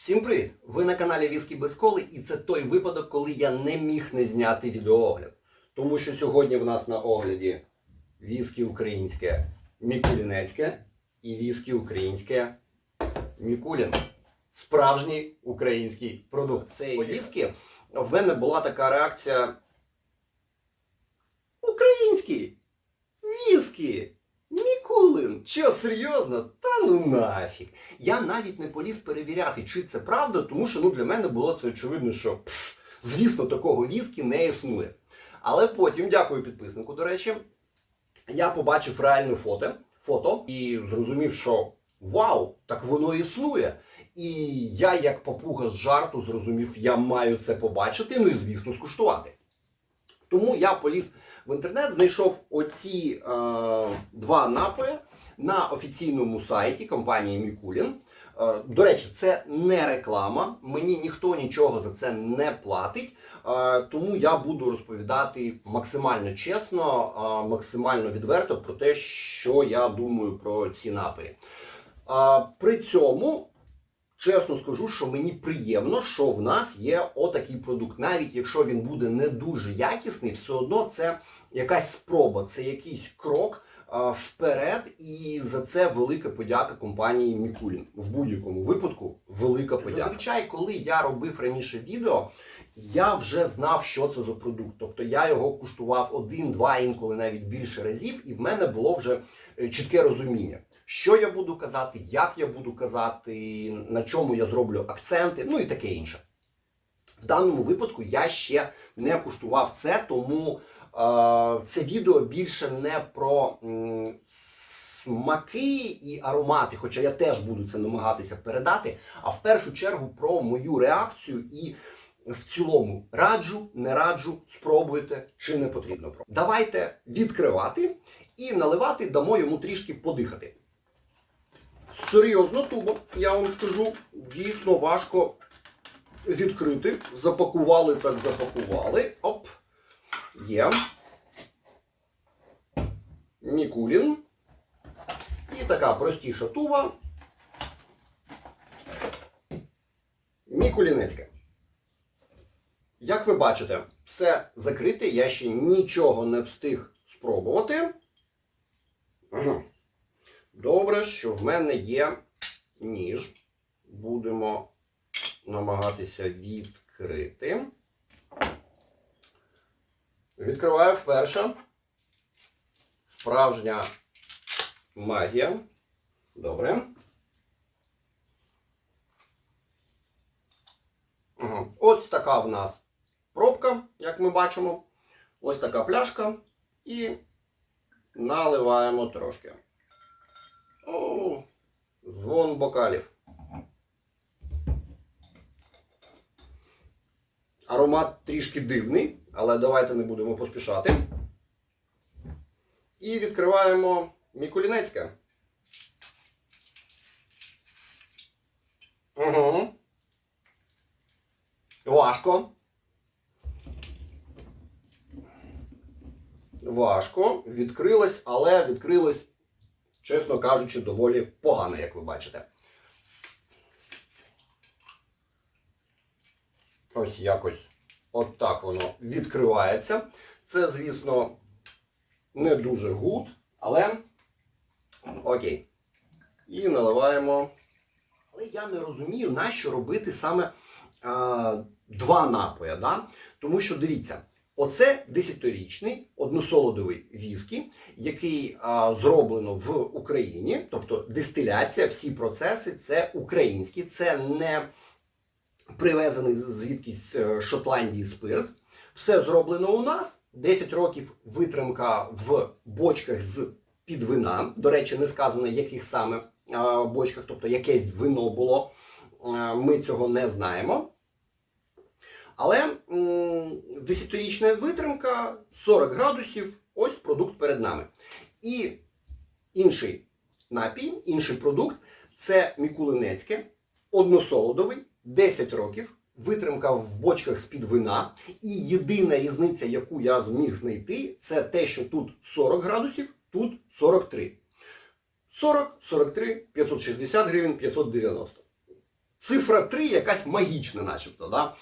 Всім привіт! Ви на каналі Віскі без коли, і це той випадок, коли я не міг не зняти відеоогляд. Тому що сьогодні в нас на огляді віскі українське Мікулінецьке і віскі українське Мікулін. Справжній український продукт. Цей віскі в мене була така реакція. Український! Віскі! Що, серйозно? Та ну нафіг. Я навіть не поліз перевіряти, чи це правда, тому що ну, для мене було це очевидно, що пф, звісно, такого віскі не існує. Але потім, дякую підписнику, до речі, я побачив реальне фото, фото і зрозумів, що вау, так воно існує. І я, як папуга з жарту, зрозумів, я маю це побачити, ну і звісно, скуштувати. Тому я поліз в інтернет, знайшов оці е, два напої на офіційному сайті компанії Мікулін. Е, до речі, це не реклама, мені ніхто нічого за це не платить. Е, тому я буду розповідати максимально чесно, е, максимально відверто про те, що я думаю про ці напої. При цьому. Чесно скажу, що мені приємно, що в нас є отакий продукт. Навіть якщо він буде не дуже якісний, все одно це якась спроба, це якийсь крок вперед. І за це велика подяка компанії Мікулін. В будь-якому випадку велика подяка. Зазвичай, коли я робив раніше відео, я вже знав, що це за продукт. Тобто я його куштував один, два, інколи навіть більше разів, і в мене було вже е, чітке розуміння. Що я буду казати, як я буду казати, на чому я зроблю акценти, ну і таке інше. В даному випадку я ще не куштував це, тому це відео більше не про смаки і аромати, хоча я теж буду це намагатися передати, а в першу чергу про мою реакцію і в цілому раджу, не раджу, спробуйте чи не потрібно. Давайте відкривати і наливати, дамо йому трішки подихати. Серйозно тубо, я вам скажу, дійсно важко відкрити. Запакували, так запакували. Оп. Є. Мікулін. І така простіша туба. Мікулінецька. Як ви бачите, все закрите, я ще нічого не встиг спробувати. Добре, що в мене є ніж. Будемо намагатися відкрити. Відкриваю вперше. Справжня магія. Добре. Ось така в нас пробка, як ми бачимо. Ось така пляшка. І наливаємо трошки. О, звон бокалів. Аромат трішки дивний, але давайте не будемо поспішати. І відкриваємо Мікулінецьке. Угу. Важко. Важко. Відкрилось, але відкрилось чесно кажучи, доволі погано, як ви бачите. Ось якось отак воно відкривається. Це, звісно, не дуже гуд, але окей. І наливаємо. Але я не розумію, на що робити саме а, два напої. Да? Тому що дивіться. Оце 10-річний односолодовий віскі, який а, зроблено в Україні, тобто дистиляція, всі процеси це українські, це не привезений звідкись Шотландії спирт. Все зроблено у нас. 10 років витримка в бочках з під вина. До речі, не сказано, яких саме бочках, тобто якесь вино було. Ми цього не знаємо. Але 10-річна витримка, 40 градусів, ось продукт перед нами. І інший напій, інший продукт це Мікулинецьке, односолодовий, 10 років, витримка в бочках з-під вина. І єдина різниця, яку я зміг знайти, це те, що тут 40 градусів, тут 43. 40, 43, 560 гривень, 590. цифра 3 якась магічна, начебто. Да?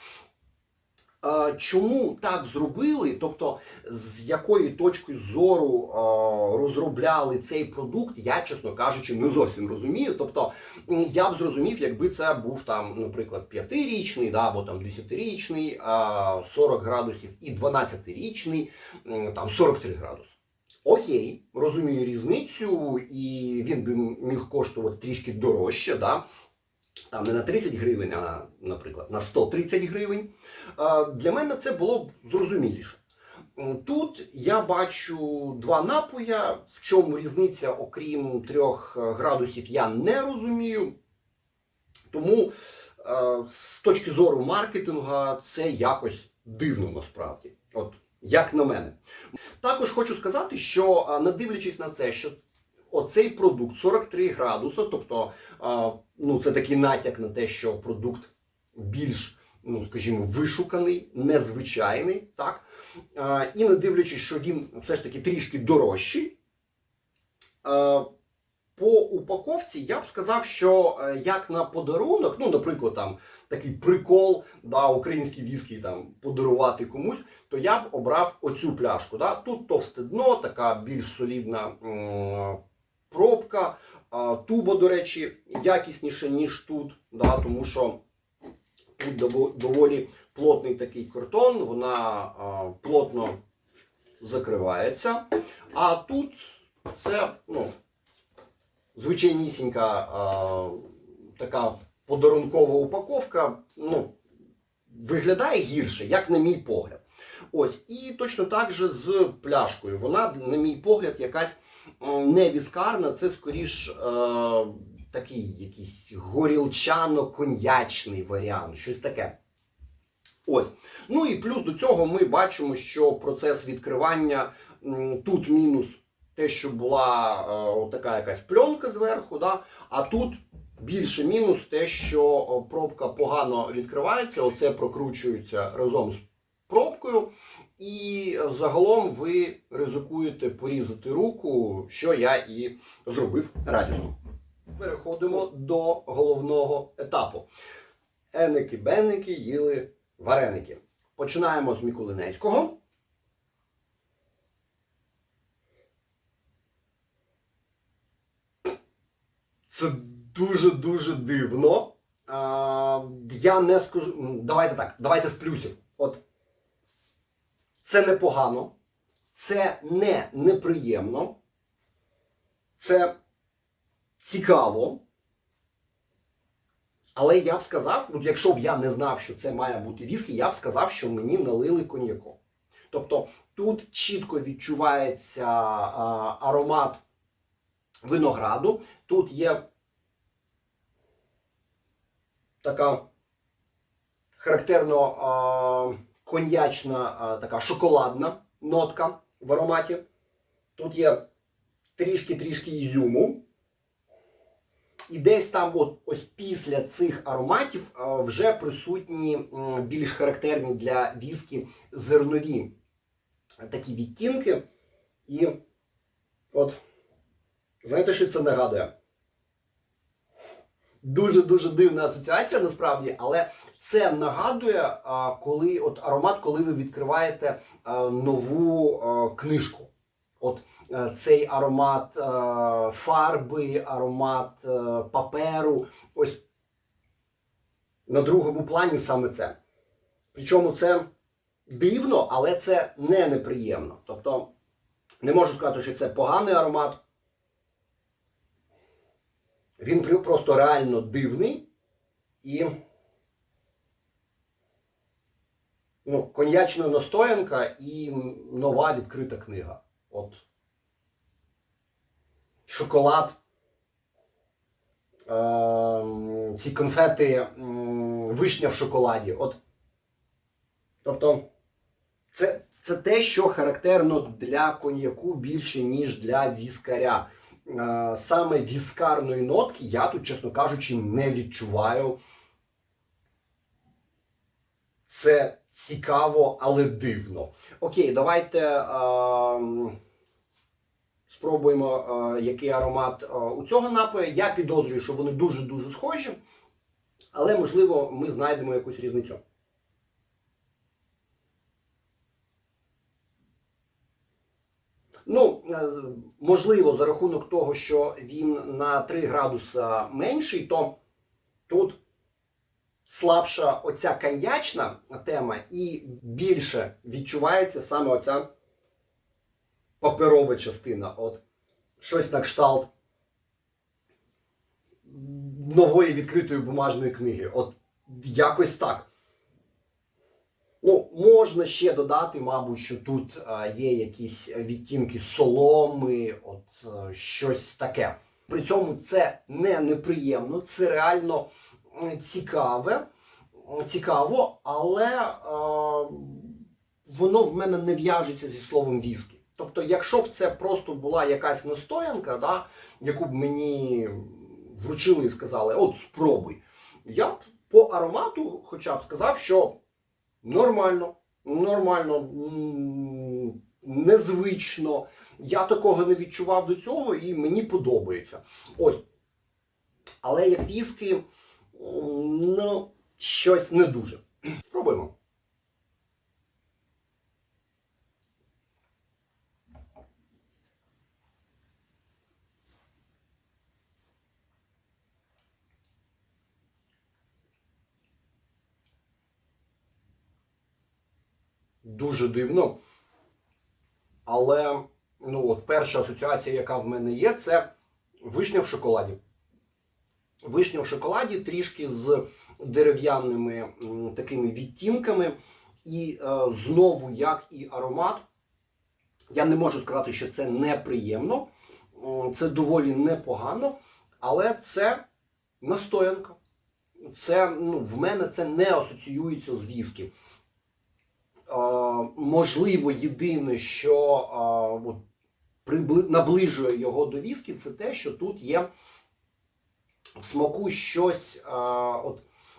Е, Чому так зробили? Тобто, з якої точки зору е, розробляли цей продукт, я, чесно кажучи, не зовсім розумію. Тобто, я б зрозумів, якби це був там, наприклад, 5-річний, да, або там 10-річний, е, 40 градусів і 12-річний, там 43 градуси. Окей, розумію різницю, і він би міг коштувати трішки дорожче, да? Там не на 30 гривень, а, наприклад, на 130 гривень. Е, Для мене це було б зрозуміліше. Тут я бачу два напоя, в чому різниця, окрім трьох е, градусів, я не розумію. Тому е, з точки зору маркетингу це якось дивно насправді. От як на мене. Також хочу сказати, що не дивлячись на це, що оцей продукт 43 градуси, тобто ну, це такий натяк на те, що продукт більш, ну скажімо, вишуканий, незвичайний, так? І не дивлячись, що він все ж таки трішки дорожчий. по упаковці я б сказав, що е, як на подарунок, ну, наприклад, там такий прикол, да, український віскі там подарувати комусь, то я б обрав оцю пляшку. Да? Тут товсте дно, така більш солідна пробка. А, Туба, до речі, якісніша, ніж тут, да? тому що тут доволі плотний такий картон, вона плотно закривається. А тут це ну, звичайнісінька така подарункова упаковка. Ну, виглядає гірше, як на мій погляд. Ось, і точно так же з пляшкою. Вона, на мій погляд, якась не віскарна, це скоріш е, такий якийсь горілчано-коньячний варіант, щось таке. Ось. Ну і плюс до цього ми бачимо, що процес відкривання тут мінус те, що була е, така якась пленка зверху, да? а тут більше мінус те, що пробка погано відкривається, оце прокручується разом з пробкою, і загалом ви ризикуєте порізати руку, що я і зробив радісно. Переходимо до головного етапу. Еники-беники їли вареники. Починаємо з Мікулинецького. Це дуже-дуже дивно. А, я не скажу. Давайте так, давайте з плюсів. От це непогано, це не неприємно, це цікаво. Але я б сказав, ну, якщо б я не знав, що це має бути віскі, я б сказав, що мені налили коньяку. Тобто тут чітко відчувається а, аромат винограду, тут є така характерно а, коньячна, а, така шоколадна нотка в ароматі. Тут є трішки-трішки ізюму. І десь там, от, ось після цих ароматів, а, вже присутні більш характерні для віскі зернові такі відтінки. І от, знаєте, що це нагадує? Дуже-дуже дивна асоціація насправді, але це нагадує, коли от аромат, коли ви відкриваєте нову книжку. От е, цей аромат е, фарби, аромат е, паперу. Ось на другому плані саме це. Причому це дивно, але це не неприємно. Тобто не можу сказати, що це поганий аромат. Він просто реально дивний і ну, коньячна настоянка і нова відкрита книга. От. Шоколад. Ем, ці конфети вишня в шоколаді. От. Тобто, це, це те, що характерно для коньяку більше, ніж для віскаря. Е, саме віскарної нотки я тут, чесно кажучи, не відчуваю. Це цікаво, але дивно. Окей, давайте ем, спробуємо, е, який аромат е, у цього напою. Я підозрюю, що вони дуже-дуже схожі. Але, можливо, ми знайдемо якусь різницю. Ну, е, можливо, за рахунок того, що він на 3 градуса менший, то тут слабша оця коньячна тема і більше відчувається саме оця паперова частина. От щось на кшталт нової відкритої бумажної книги. От якось так. Ну, можна ще додати, мабуть, що тут а, є якісь відтінки соломи, от е, щось таке. При цьому це не неприємно, це реально цікаве, цікаво, але е, воно в мене не в'яжеться зі словом віскі. Тобто, якщо б це просто була якась настоянка, да, яку б мені вручили і сказали, от спробуй, я б по аромату хоча б сказав, що нормально, нормально, незвично. Я такого не відчував до цього і мені подобається. Ось. Але як віскі, ну, щось не дуже. Спробуємо. Дуже дивно. Але ну, от перша асоціація, яка в мене є, це вишня в шоколаді. Вишня в шоколаді трішки з дерев'яними такими відтінками. І е, знову, як і аромат, я не можу сказати, що це неприємно, це доволі непогано, але це настоянка. Це, ну, в мене це не асоціюється з віскі. Е, можливо, єдине, що е, от, прибли- наближує його до віскі, це те, що тут є в смаку щось, е, от,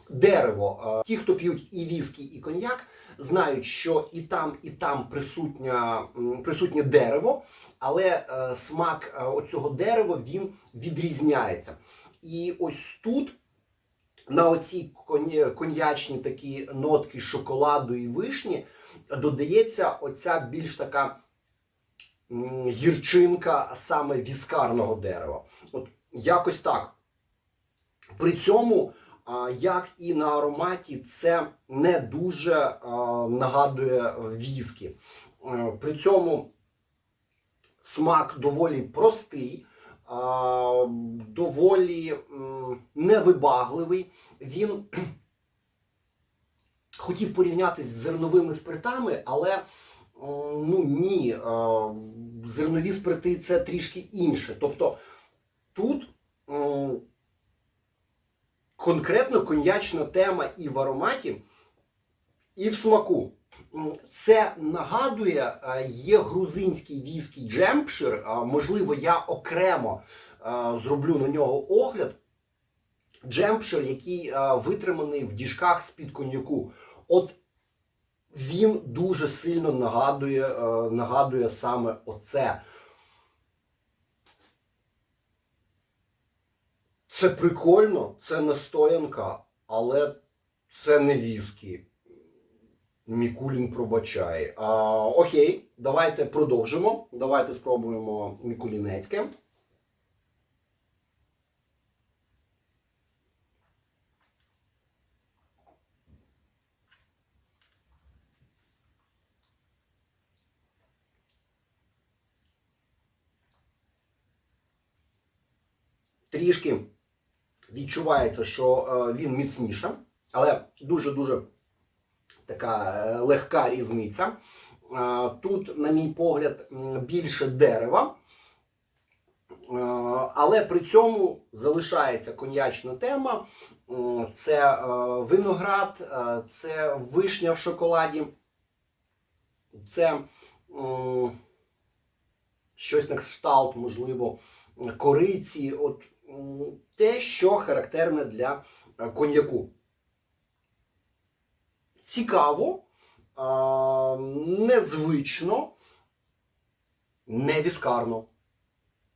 дерево. Е, ті, хто п'ють і віскі, і коньяк, знають, що і там, і там присутня, присутнє дерево, але е, смак е, оцього дерева він відрізняється. І ось тут на оці коньячні такі нотки шоколаду і вишні додається оця більш така гірчинка саме віскарного дерева. От якось так. При цьому, як і на ароматі, це не дуже нагадує віскі. Е, При цьому смак доволі простий, доволі невибагливий. Він хотів порівняти з зерновими спиртами, але ну ні, е, зернові спирти це трішки інше. Тобто тут конкретно коньячна тема і в ароматі, і в смаку. Це нагадує, е, є грузинський віскі Джемпшир. Можливо, я окремо е, зроблю на нього огляд. Джемпшир, який е, витриманий в діжках з-під коньяку. От він дуже сильно нагадує, нагадує саме оце. Це прикольно, це настоянка, але це не віскі. Мікулін пробачає. А, окей, давайте продовжимо. Давайте спробуємо Мікулінецьке. Трішки відчувається, що е, він міцніше, але дуже-дуже така е, легка різниця. Е, Тут, на мій погляд, більше дерева, але при цьому залишається коньячна тема. Це виноград, це вишня в шоколаді, це щось на кшталт, можливо, кориці. От те, що характерне для е, коньяку. Цікаво, незвично, не віскарно.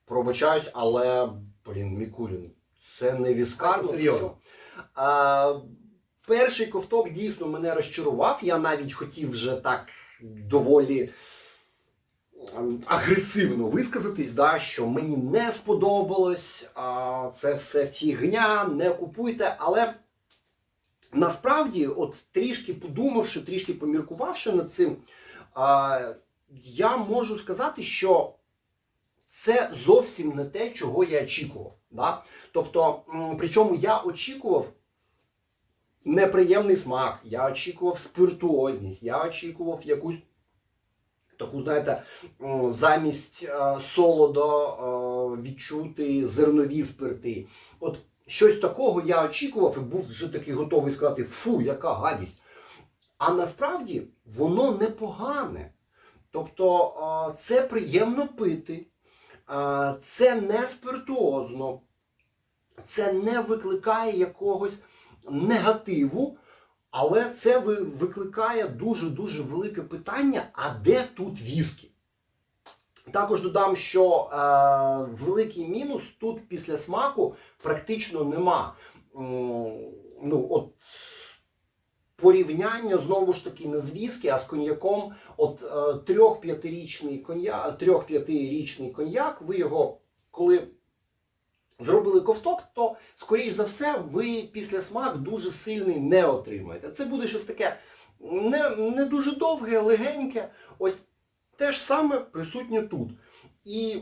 Пробачаюсь, але, блін, Мікулін, Це не віскар, серйозно. А, перший ковток дійсно мене розчарував. Я навіть хотів вже так доволі агресивно висказатись, да, що мені не сподобалось, а, це все фігня, не купуйте. Але насправді, от трішки подумавши, трішки поміркувавши над цим, а, я можу сказати, що це зовсім не те, чого я очікував. Да? Тобто, причому я очікував неприємний смак, я очікував спиртуозність, я очікував якусь таку, знаєте, замість е, солодо е, відчути зернові спирти. От щось такого я очікував і був вже такий готовий сказати: фу, яка гадість. А насправді воно непогане. Тобто е, це приємно пити, це не спиртуозно, це не викликає якогось негативу, але це викликає дуже-дуже велике питання: а де тут віскі? Також додам, що е, великий мінус тут після смаку практично нема. М, Ну, от порівняння знову ж таки не з віскі, а з коньяком. От е, трьох-п'ятирічний коньяк, трьох-п'ятирічний коньяк, ви його коли зробили ковток, то, скоріш за все, ви після смак дуже сильний не отримаєте. Це буде щось таке не, не дуже довге, легеньке. Ось те ж саме присутнє тут. І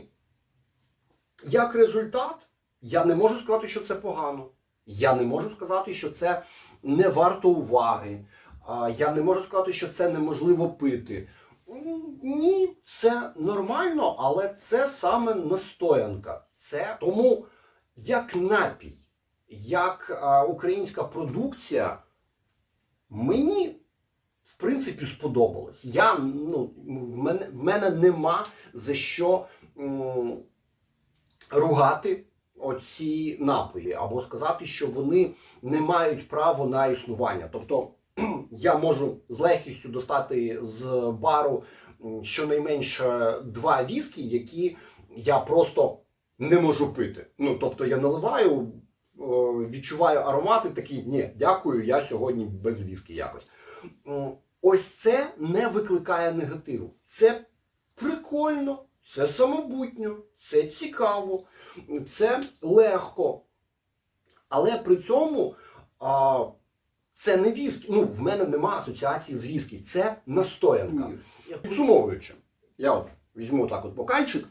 як результат, я не можу сказати, що це погано. Я не можу сказати, що це не варто уваги. Я не можу сказати, що це неможливо пити. Ні, це нормально, але це саме настоянка. Це тому як напій, як а, українська продукція, мені в принципі сподобалось. Я, ну, в, мене, в мене нема за що м, ругати оці напої, або сказати, що вони не мають права на існування. Тобто я можу з легкістю достати з бару щонайменше два віскі, які я просто не можу пити. Ну, тобто я наливаю, відчуваю аромати такі, ні, дякую, я сьогодні без віскі якось. Ось це не викликає негативу. Це прикольно, це самобутньо, це цікаво, це легко. Але при цьому а, це не віскі. Ну, в мене нема асоціації з віскі. Це настоянка. Підсумовуючи, я от візьму так от бокальчик.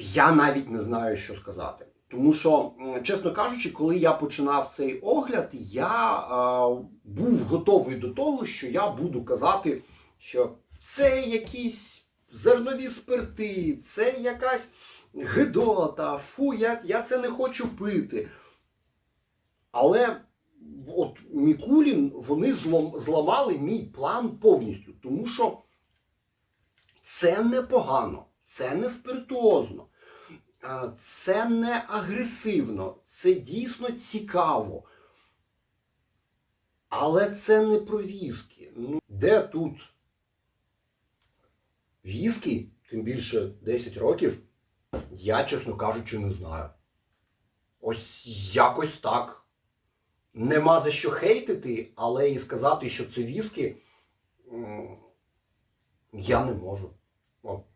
Я навіть не знаю, що сказати. Тому що, чесно кажучи, коли я починав цей огляд, я е, був готовий до того, що я буду казати, що це якісь зернові спирти, це якась гидота, фу, я, я це не хочу пити. Але от Мікулін вони злом, зламали мій план повністю, тому що це непогано, це не спиртуозно. Це не агресивно, це дійсно цікаво. Але це не про віскі. Ну, де тут віскі, тим більше 10 років, я, чесно кажучи, не знаю. Ось якось так. Нема за що хейтити, але і сказати, що це віскі, я не можу. От.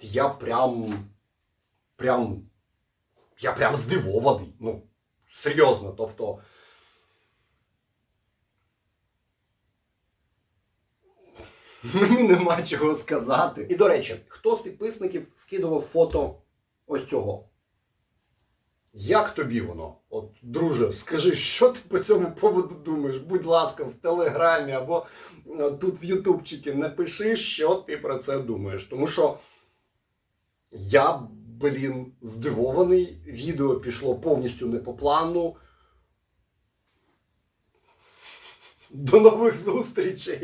Я прям. Прям. Я прям здивований. Ну, серйозно. Тобто. Мені нема чого сказати. І до речі, хто з підписників скидував фото ось цього? Як тобі воно? От, друже, скажи, що ти по цьому поводу думаєш? Будь ласка, в телеграмі або е, тут в Ютубчикі напиши, що ти про це думаєш. Тому що я, блін, здивований. Відео пішло повністю не по плану. До нових зустрічей!